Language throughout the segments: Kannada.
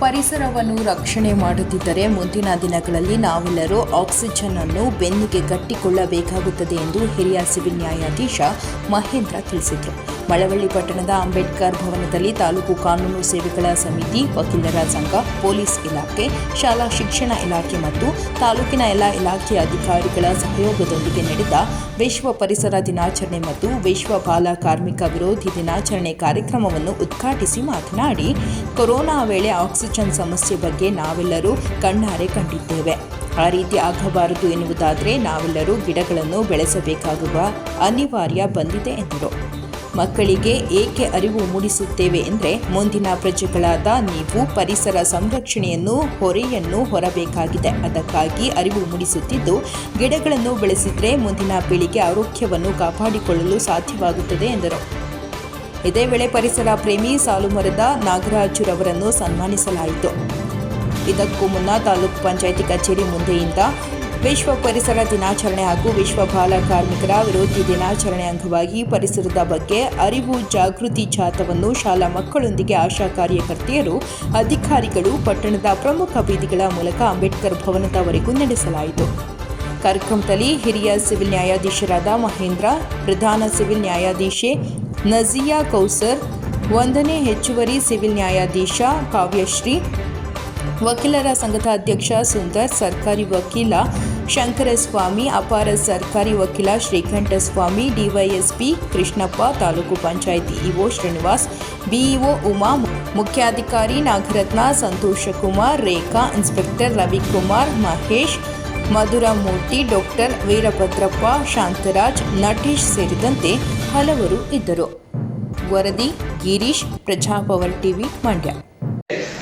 ಪರಿಸರವನ್ನು ರಕ್ಷಣೆ ಮಾಡುತ್ತಿದ್ದರೆ ಮುಂದಿನ ದಿನಗಳಲ್ಲಿ ನಾವೆಲ್ಲರೂ ಆಕ್ಸಿಜನ್ ಅನ್ನು ಬೆನ್ನಿಗೆ ಕಟ್ಟಿಕೊಳ್ಳಬೇಕಾಗುತ್ತದೆ ಎಂದು ಹಿರಿಯ ಸಿವಿಲ್ ನ್ಯಾಯಾಧೀಶ ಮಹೇಂದ್ರ ತಿಳಿಸಿದರು. ಮಳವಳ್ಳಿ ಪಟ್ಟಣದ ಅಂಬೇಡ್ಕರ್ ಭವನದಲ್ಲಿ ತಾಲೂಕು ಕಾನೂನು ಸೇವೆಗಳ ಸಮಿತಿ, ವಕೀಲರ ಸಂಘ, ಪೊಲೀಸ್ ಇಲಾಖೆ, ಶಾಲಾ ಶಿಕ್ಷಣ ಇಲಾಖೆ ಮತ್ತು ತಾಲೂಕಿನ ಎಲ್ಲ ಇಲಾಖೆಯ ಅಧಿಕಾರಿಗಳ ಸಹಯೋಗದೊಂದಿಗೆ ನಡೆದ ವಿಶ್ವ ಪರಿಸರ ದಿನಾಚರಣೆ ಮತ್ತು ವಿಶ್ವ ಬಾಲ ಕಾರ್ಮಿಕ ವಿರೋಧಿ ದಿನಾಚರಣೆ ಕಾರ್ಯಕ್ರಮವನ್ನು ಉದ್ಘಾಟಿಸಿ ಮಾತನಾಡಿ, ಕೊರೋನಾ ವೇಳೆ ಆಕ್ಸಿಜನ್ ಸಮಸ್ಯೆ ಬಗ್ಗೆ ನಾವೆಲ್ಲರೂ ಕಣ್ಣಾರೆ ಕಂಡಿದ್ದೇವೆ. ಆ ರೀತಿ ಆಗಬಾರದು ಎನ್ನುವುದಾದರೆ ನಾವೆಲ್ಲರೂ ಗಿಡಗಳನ್ನು ಬೆಳೆಸಬೇಕಾಗುವ ಅನಿವಾರ್ಯ ಬಂದಿದೆ ಎಂದರು. ಮಕ್ಕಳಿಗೆ ಏಕೆ ಅರಿವು ಮೂಡಿಸುತ್ತೇವೆ ಎಂದರೆ ಮುಂದಿನ ಪ್ರಜೆಗಳಾದ ನೀವು ಪರಿಸರ ಸಂರಕ್ಷಣೆಯನ್ನು, ಹೊರೆಯನ್ನು ಹೊರಬೇಕಾಗಿದೆ. ಅದಕ್ಕಾಗಿ ಅರಿವು ಮೂಡಿಸುತ್ತಿದ್ದು, ಗಿಡಗಳನ್ನು ಬೆಳೆಸಿದರೆ ಮುಂದಿನ ಪೀಳಿಗೆ ಆರೋಗ್ಯವನ್ನು ಕಾಪಾಡಿಕೊಳ್ಳಲು ಸಾಧ್ಯವಾಗುತ್ತದೆ ಎಂದರು. ಇದೇ ವೇಳೆ ಪರಿಸರ ಪ್ರೇಮಿ ಸಾಲುಮರದ ನಾಗರಾಜುರವರನ್ನು ಸನ್ಮಾನಿಸಲಾಯಿತು. ಇದಕ್ಕೂ ಮುನ್ನ ತಾಲೂಕು ಪಂಚಾಯಿತಿ ಕಚೇರಿ ಮುಂದೆಯಿಂದ ವಿಶ್ವ ಪರಿಸರ ದಿನಾಚರಣೆ ಹಾಗೂ ವಿಶ್ವ ಬಾಲ ಕಾರ್ಮಿಕರ ವಿರೋಧಿ ದಿನಾಚರಣೆ ಅಂಗವಾಗಿ ಪರಿಸರದ ಬಗ್ಗೆ ಅರಿವು, ಜಾಗೃತಿ ಜಾಥವನ್ನು ಶಾಲಾ ಮಕ್ಕಳೊಂದಿಗೆ ಆಶಾ ಕಾರ್ಯಕರ್ತೆಯರು, ಅಧಿಕಾರಿಗಳು, ಪಟ್ಟಣದ ಪ್ರಮುಖ ಬೀದಿಗಳ ಮೂಲಕ ಅಂಬೇಡ್ಕರ್ ಭವನದವರೆಗೂ ನಡೆಸಲಾಯಿತು. ಕಾರ್ಯಕ್ರಮದಲ್ಲಿ ಹಿರಿಯ ಸಿವಿಲ್ ನ್ಯಾಯಾಧೀಶರಾದ ಮಹೇಂದ್ರ, ಪ್ರಧಾನ ಸಿವಿಲ್ ನ್ಯಾಯಾಧೀಶೆ ನಜಿಯಾ ಕೌಸರ್, ಒಂದನೇ ಹೆಚ್ಚುವರಿ ಸಿವಿಲ್ ನ್ಯಾಯಾಧೀಶ ಕಾವ್ಯಶ್ರೀ, ವಕೀಲರ ಸಂಘದ ಅಧ್ಯಕ್ಷ ಸುಂದರ್, ಸರ್ಕಾರಿ ವಕೀಲ ಶಂಕರಸ್ವಾಮಿ, ಅಪಾರ ಸರ್ಕಾರಿ ವಕೀಲ Srikantaswamy, DYSP Krishnappa, taluk panchayat EO Srinivas, BEO Uma, ಮುಖ್ಯಾಧಿಕಾರಿ ನಾಗರತ್ನ ಸಂತೋಷಕುಮಾರ್ ರೇಖಾ, ಇನ್ಸ್ಪೆಕ್ಟರ್ ರವಿಕುಮಾರ್, ಮಹೇಶ್, ಮಧುರಮೂರ್ತಿ, ಡಾಕ್ಟರ್ ವೀರಭದ್ರಪ್ಪ, ಶಾಂತರಾಜ್, ನಟೇಶ್ ಸೇರಿದಂತೆ ಹಲವರು ಇದ್ದರು. ವರದಿ, ಗಿರೀಶ್ ಪ್ರಜಾಪವರ್ ಟಿವಿ, ಮಂಡ್ಯ.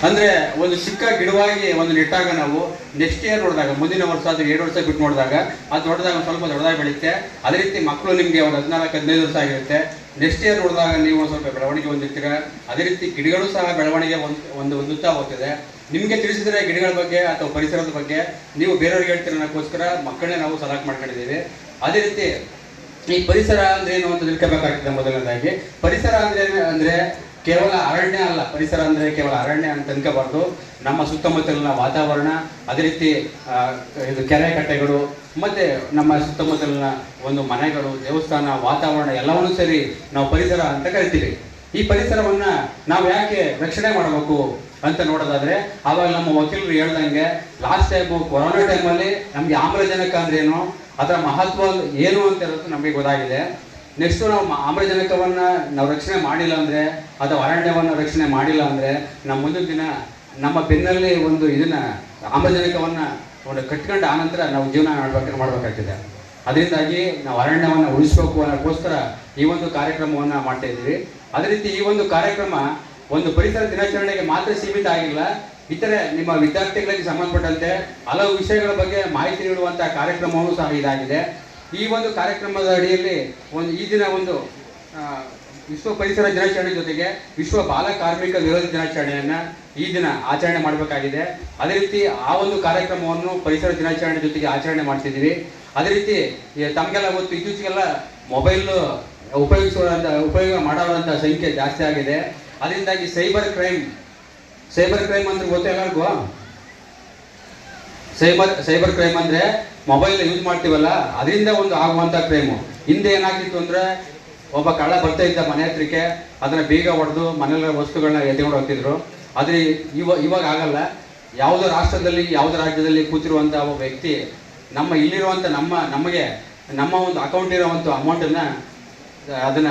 ಅಂದ್ರೆ ಒಂದು ಚಿಕ್ಕ ಗಿಡವಾಗಿ ಒಂದು ನೆಟ್ಟಾಗ ನಾವು ನೆಕ್ಸ್ಟ್ ಇಯರ್ ನೋಡಿದಾಗ, ಮುಂದಿನ ವರ್ಷ ಅಥವಾ ಎರಡು ವರ್ಷ ಬಿಟ್ಟು ನೋಡಿದಾಗ ಅದು ದೊಡ್ಡದಾಗ ಸ್ವಲ್ಪ ದೊಡ್ಡದಾಗಿ ಬೆಳೆಯುತ್ತೆ ಅದೇ ರೀತಿ ಮಕ್ಕಳು ನಿಮಗೆ ಒಂದು ಹದಿನಾಲ್ಕು, ಹದಿನೈದು ವರ್ಷ ಆಗಿರುತ್ತೆ. ನೆಕ್ಸ್ಟ್ ಇಯರ್ ನೋಡಿದಾಗ ನೀವು ಸ್ವಲ್ಪ ಬೆಳವಣಿಗೆ ಹೊಂದಿರ್ತೀರ. ಅದೇ ರೀತಿ ಗಿಡಗಳು ಸಹ ಬೆಳವಣಿಗೆ ಒಂದು ಹೊಂದುತ್ತಾ ಹೋಗ್ತದೆ. ನಿಮಗೆ ತಿಳಿಸಿದ್ರೆ ಗಿಡಗಳ ಬಗ್ಗೆ ಅಥವಾ ಪರಿಸರದ ಬಗ್ಗೆ ನೀವು ಬೇರೆಯವ್ರಿಗೆ ಹೇಳ್ತೀರ ಅನ್ನೋಕ್ಕೋಸ್ಕರ ಮಕ್ಕಳನ್ನೇ ನಾವು ಸೆಲೆಕ್ಟ್ ಮಾಡ್ಕೊಂಡಿದ್ದೀವಿ. ಅದೇ ರೀತಿ ಈ ಪರಿಸರ ಅಂದ್ರೆ ಏನು ಅಂತ ತಿಳ್ಕೋಬೇಕಾಗ್ತದೆ ಮೊದಲನೇದಾಗಿ. ಪರಿಸರ ಅಂದ್ರೆ ಅಂದ್ರೆ ಕೇವಲ ಅರಣ್ಯ ಅಲ್ಲ, ಪರಿಸರ ಅಂದ್ರೆ ಕೇವಲ ಅರಣ್ಯ ಅಂತ ಅನ್ಕೋಬಾರ್ದು ನಮ್ಮ ಸುತ್ತಮುತ್ತಲಿನ ವಾತಾವರಣ, ಅದೇ ರೀತಿ ಇದು ಕೆರೆ ಕಟ್ಟೆಗಳು, ಮತ್ತೆ ನಮ್ಮ ಸುತ್ತಮುತ್ತಲಿನ ಒಂದು ಮನೆಗಳು, ದೇವಸ್ಥಾನ, ವಾತಾವರಣ ಎಲ್ಲವನ್ನೂ ಸೇರಿ ನಾವು ಪರಿಸರ ಅಂತ ಕರಿತೀವಿ. ಈ ಪರಿಸರವನ್ನ ನಾವು ಯಾಕೆ ರಕ್ಷಣೆ ಮಾಡಬೇಕು ಅಂತ ನೋಡೋದಾದ್ರೆ, ಆವಾಗ ನಮ್ಮ ವಕೀಲರು ಹೇಳ್ದಂಗೆ ಲಾಸ್ಟ್ ಟೈಮ್ ಕೊರೋನಾ ಟೈಮಲ್ಲಿ ನಮಗೆ ಆಮ್ಲಜನಕ ಅಂದ್ರೆ ಏನು, ಅದರ ಮಹತ್ವ ಏನು ಅಂತ ಇರೋದು ನಮಗೆ ಗೊತ್ತಾಗಿದೆ. ನೆಕ್ಸ್ಟ್ ನಾವು ಆಮ್ಲಜನಕವನ್ನು ನಾವು ರಕ್ಷಣೆ ಮಾಡಿಲ್ಲ ಅಂದ್ರೆ ಅಥವಾ ಅರಣ್ಯವನ್ನು ರಕ್ಷಣೆ ಮಾಡಿಲ್ಲ ಅಂದ್ರೆ ನಮ್ಮ ಮುಂದಿನ ದಿನ ನಮ್ಮ ಬೆನ್ನಲ್ಲಿ ಒಂದು ಇದನ್ನ, ಆಮ್ಲಜನಕವನ್ನು ಒಂದು ಕಟ್ಕೊಂಡು ಆನಂತರ ನಾವು ಜೀವನ ಮಾಡಬೇಕು ಮಾಡಬೇಕಾಗ್ತದೆ. ಅದರಿಂದಾಗಿ ನಾವು ಅರಣ್ಯವನ್ನು ಉಳಿಸ್ಬೇಕು ಅನ್ನೋಕ್ಕೋಸ್ಕರ ಈ ಒಂದು ಕಾರ್ಯಕ್ರಮವನ್ನ ಮಾಡ್ತಾ ಇದ್ದೀವಿ. ಅದೇ ರೀತಿ ಈ ಒಂದು ಕಾರ್ಯಕ್ರಮ ಒಂದು ಪರಿಸರ ದಿನಾಚರಣೆಗೆ ಮಾತ್ರ ಸೀಮಿತ ಆಗಿಲ್ಲ. ಇತರೆ ನಿಮ್ಮ ವಿದ್ಯಾರ್ಥಿಗಳಿಗೆ ಸಂಬಂಧಪಟ್ಟಂತೆ ಹಲವು ವಿಷಯಗಳ ಬಗ್ಗೆ ಮಾಹಿತಿ ನೀಡುವಂತಹ ಕಾರ್ಯಕ್ರಮವೂ ಸಹ ಇದಾಗಿದೆ. ಈ ಒಂದು ಕಾರ್ಯಕ್ರಮದ ಅಡಿಯಲ್ಲಿ ಒಂದು, ಈ ದಿನ ಒಂದು ವಿಶ್ವ ಪರಿಸರ ದಿನಾಚರಣೆ ಜೊತೆಗೆ ವಿಶ್ವ ಬಾಲ ಕಾರ್ಮಿಕ ವಿರೋಧಿ ದಿನಾಚರಣೆಯನ್ನು ಈ ದಿನ ಆಚರಣೆ ಮಾಡಬೇಕಾಗಿದೆ. ಅದೇ ರೀತಿ ಆ ಒಂದು ಕಾರ್ಯಕ್ರಮವನ್ನು ಪರಿಸರ ದಿನಾಚರಣೆ ಜೊತೆಗೆ ಆಚರಣೆ ಮಾಡ್ತಿದ್ದೀವಿ. ಅದೇ ರೀತಿ ತಮಗೆಲ್ಲ ಗೊತ್ತು, ಇತ್ತೀಚೆಗೆಲ್ಲ ಮೊಬೈಲ್ ಉಪಯೋಗಿಸುವಂಥ ಉಪಯೋಗ ಮಾಡೋವಂಥ ಸಂಖ್ಯೆ ಜಾಸ್ತಿ ಆಗಿದೆ. ಅದರಿಂದಾಗಿ ಸೈಬರ್ ಕ್ರೈಮ್ ಸೈಬರ್ ಕ್ರೈಮ್ ಅಂದ್ರೆ ಗೊತ್ತೇ ಸೈಬರ್ ಸೈಬರ್ ಕ್ರೈಮ್ ಅಂದ್ರೆ ಮೊಬೈಲ್ ಯೂಸ್ ಮಾಡ್ತೀವಲ್ಲ, ಅದರಿಂದ ಒಂದು ಆಗುವಂಥ ಕ್ರೈಮು ಹಿಂದೆ ಏನಾಗಿತ್ತು ಅಂದ್ರೆ, ಒಬ್ಬ ಕಳ್ಳ ಬರ್ತಾ ಇದ್ದ ಮನೆ ಹತ್ರಕ್ಕೆ, ಅದನ್ನ ಬೀಗ ಹೊಡೆದು ಮನೆಯಲ್ಲ ವಸ್ತುಗಳನ್ನ ಎತ್ಕೊಂಡು ಹೋಗ್ತಿದ್ರು. ಆದರೆ ಇವ, ಇವಾಗ ಆಗಲ್ಲ. ಯಾವುದೋ ರಾಷ್ಟ್ರದಲ್ಲಿ, ಯಾವುದೋ ರಾಜ್ಯದಲ್ಲಿ ಕೂತಿರುವಂಥ ಒಬ್ಬ ವ್ಯಕ್ತಿ, ನಮ್ಮ ಇಲ್ಲಿರುವಂತ ನಮ್ಮ, ನಮಗೆ, ನಮ್ಮ ಒಂದು ಅಕೌಂಟ್ ಇರುವಂತ ಅಮೌಂಟನ್ನು ಅದನ್ನ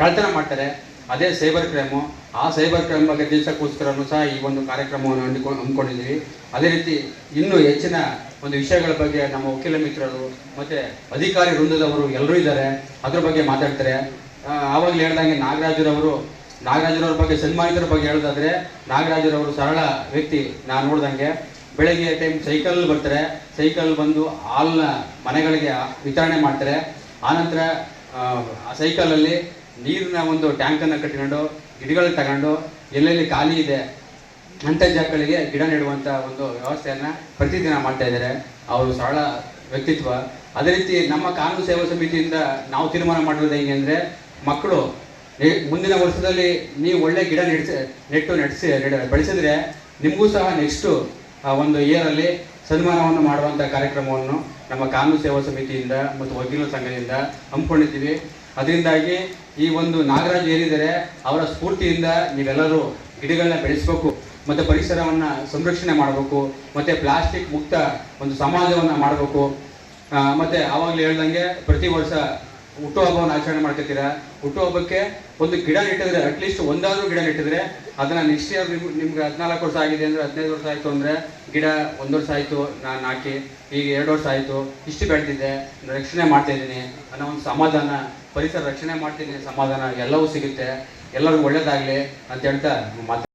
ಕಳ್ತನ ಮಾಡ್ತಾರೆ. ಅದೇ ಸೈಬರ್ ಕ್ರೈಮು ಆ ಸೈಬರ್ ಕ್ರೈಮ್ ಬಗ್ಗೆ ತಿಳಿಸೋಕ್ಕೋಸ್ಕರನೂ ಸಹ ಈ ಒಂದು ಕಾರ್ಯಕ್ರಮವನ್ನು ಹಮ್ಮಿಕೊಂಡು ಹಮ್ಮಿಕೊಂಡಿದ್ದೀವಿ ಅದೇ ರೀತಿ ಇನ್ನೂ ಹೆಚ್ಚಿನ ಒಂದು ವಿಷಯಗಳ ಬಗ್ಗೆ ನಮ್ಮ ವಕೀಲ ಮಿತ್ರರು, ಮತ್ತೆ ಅಧಿಕಾರಿ ವೃಂದದವರು ಎಲ್ಲರೂ ಇದ್ದಾರೆ. ಅದ್ರ ಬಗ್ಗೆ ಮಾತಾಡ್ತಾರೆ. ಆವಾಗಲೇ ಹೇಳ್ದಂಗೆ ನಾಗರಾಜರವರು, ನಾಗರಾಜರವ್ರ ಬಗ್ಗೆ ಸನ್ಮಾನಿತರ ಬಗ್ಗೆ ಹೇಳೋದಾದ್ರೆ, ನಾಗರಾಜರವರು ಸರಳ ವ್ಯಕ್ತಿ ನಾನು ನೋಡ್ದಂಗೆ. ಬೆಳಗ್ಗೆ ಟೈಮ್ ಸೈಕಲ್ ಬರ್ತಾರೆ. ಸೈಕಲ್ ಬಂದು ಹಾಲ್ನ ಮನೆಗಳಿಗೆ ವಿತರಣೆ ಮಾಡ್ತಾರೆ. ಆನಂತರ ಸೈಕಲಲ್ಲಿ ನೀರಿನ ಒಂದು ಟ್ಯಾಂಕನ್ನು ಕಟ್ಕೊಂಡು ಗಿಡಗಳನ್ನ ತಗೊಂಡು, ಎಲ್ಲೆಲ್ಲಿ ಖಾಲಿ ಇದೆ ಅಂಥ ಜಾಗಗಳಿಗೆ ಗಿಡ ನೆಡುವಂಥ ಒಂದು ವ್ಯವಸ್ಥೆಯನ್ನ ಪ್ರತಿದಿನ ಮಾಡ್ತಾ ಇದ್ದಾರೆ. ಅವರು ಸರಳ ವ್ಯಕ್ತಿತ್ವ. ಅದೇ ರೀತಿ ನಮ್ಮ ಕಾನೂನು ಸೇವಾ ಸಮಿತಿಯಿಂದ ನಾವು ತೀರ್ಮಾನ ಮಾಡಿರೋದು ಹೆಂಗೆ ಅಂದರೆ, ಮಕ್ಕಳು ಮುಂದಿನ ವರ್ಷದಲ್ಲಿ ನೀವು ಒಳ್ಳೆ ಗಿಡ ನೆಡ್ಸ, ನೆಟ್ಟು ನಡೆಸಿ, ನೆಡ- ಬೆಳೆಸಿದ್ರೆ ನಿಮಗೂ ಸಹ ನೆಕ್ಸ್ಟು ಒಂದು ಇಯರಲ್ಲಿ ಸನ್ಮಾನವನ್ನು ಮಾಡುವಂಥ ಕಾರ್ಯಕ್ರಮವನ್ನು ನಮ್ಮ ಕಾನೂನು ಸೇವಾ ಸಮಿತಿಯಿಂದ ಮತ್ತು ವಕೀಲರ ಸಂಘದಿಂದ ಹಮ್ಮಿಕೊಂಡಿದ್ದೀವಿ. ಅದರಿಂದಾಗಿ ಈ ಒಂದು ನಾಗರಾಜ್ ಏನಿದ್ದಾರೆ ಅವರ ಸ್ಫೂರ್ತಿಯಿಂದ ನೀವೆಲ್ಲರೂ ಗಿಡಗಳನ್ನ ಬೆಳೆಸಬೇಕು. ಮತ್ತು ಪರಿಸರವನ್ನು ಸಂರಕ್ಷಣೆ ಮಾಡಬೇಕು, ಮತ್ತು ಪ್ಲಾಸ್ಟಿಕ್ ಮುಕ್ತ ಒಂದು ಸಮಾಜವನ್ನು ಮಾಡಬೇಕು. ಮತ್ತು ಆವಾಗಲೇ ಹೇಳ್ದಂಗೆ ಪ್ರತಿ ವರ್ಷ ಹುಟ್ಟುಹಬ್ಬವನ್ನು ಆಚರಣೆ ಮಾಡ್ಕೊತೀರಾ ಹುಟ್ಟುಹಬ್ಬಕ್ಕೆ ಒಂದು ಗಿಡ ನೆಟ್ಟಿದ್ರೆ ಅಟ್ಲೀಸ್ಟ್ ಒಂದಾದರೂ ಗಿಡ ನೆಟ್ಟಿದ್ರೆ, ಅದನ್ನ ನೆಕ್ಸ್ಟ್ ಇಯರ್ ನಿಮ್ಗೆ ಹದಿನಾಲ್ಕು ವರ್ಷ ಆಗಿದೆ ಅಂದ್ರೆ, ಹದಿನೈದು ವರ್ಷ ಆಯ್ತು ಅಂದ್ರೆ ಗಿಡ ಒಂದು ವರ್ಷ ಆಯ್ತು ನಾನು ಹಾಕಿ, ಈಗ ಎರಡು ವರ್ಷ ಆಯ್ತು, ಇಷ್ಟು ಬೆಳೆದಿದ್ದೆ ರಕ್ಷಣೆ ಮಾಡ್ತಾ ಇದ್ದೀನಿ ಅನ್ನೋ ಒಂದು ಸಮಾಧಾನ, ಪರಿಸರ ರಕ್ಷಣೆ ಮಾಡ್ತಿದ್ದೀನಿ ಸಮಾಧಾನ ಎಲ್ಲವೂ ಸಿಗುತ್ತೆ. ಎಲ್ಲರಿಗೂ ಒಳ್ಳೇದಾಗಲಿ ಅಂತ ಹೇಳ್ತಾ ಮಾತು